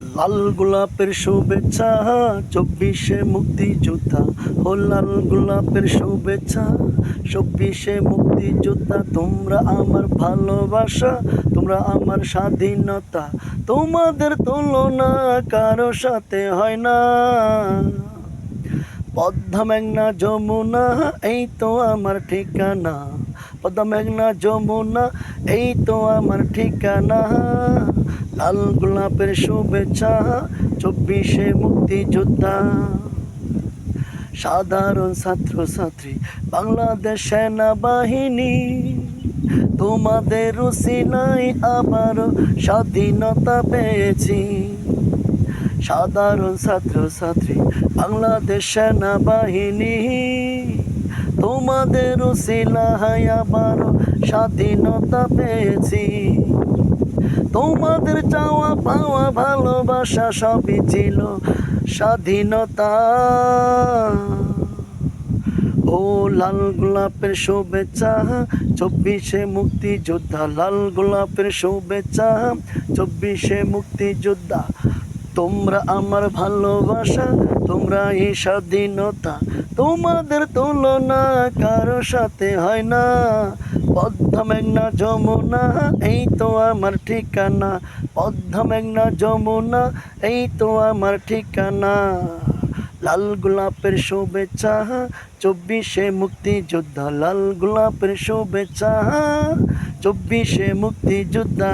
লাল গোলাপের শুভেচ্ছা, চব্বিশে মুক্তিযোদ্ধা। ও লাল গোলাপের শুভেচ্ছা, চব্বিশে মুক্তি মুক্তিযোদ্ধা, তোমরা আমার ভালোবাসা, তোমরা আমার স্বাধীনতা। তোমাদের তুলনা কারও সাথে হয় না। পদ্মা মেঘনা যমুনা, এই তো আমার ঠিকানা। পদ্মা মেঘনা যমুনা, এই তো আমার ঠিকানা। লাল গোলাপের শুভেচ্ছা, চব্বিশে মুক্তিযোদ্ধা। সাধারণ ছাত্রছাত্রী, বাংলাদেশ সেনাবাহিনী, তোমাদের নাই, আবারও স্বাধীনতা পেয়েছি। সাধারণ ছাত্রছাত্রী, বাংলাদেশ সেনাবাহিনী, তোমাদের উসিলাহাই আবারও স্বাধীনতা পেয়েছি। তোমাদের চাওয়া, পাওয়া, ভালোবাসা সবই ছিল স্বাধীনতা। ও লাল গোলাপের শুভেচ্ছা, চব্বিশে মুক্তিযোদ্ধা, লাল গোলাপের শুভেচ্ছা, চব্বিশে মুক্তিযোদ্ধা, তোমরা আমার ভালোবাসা তোমরা এই স্বাধীনতা। তোমাদের তুলনা কারও সাথে হয় না। পদ্মা মেঘনা যমুনা, এই তো আমার ঠিকানা। পদ্মা মেঘনা যমুনা, এই তো আমার ঠিকানা। লাল গোলাপের শুভেচ্ছা, চব্বিশে মুক্তিযোদ্ধা। লাল গোলাপের শুভেচ্ছা, চব্বিশে মুক্তিযোদ্ধা।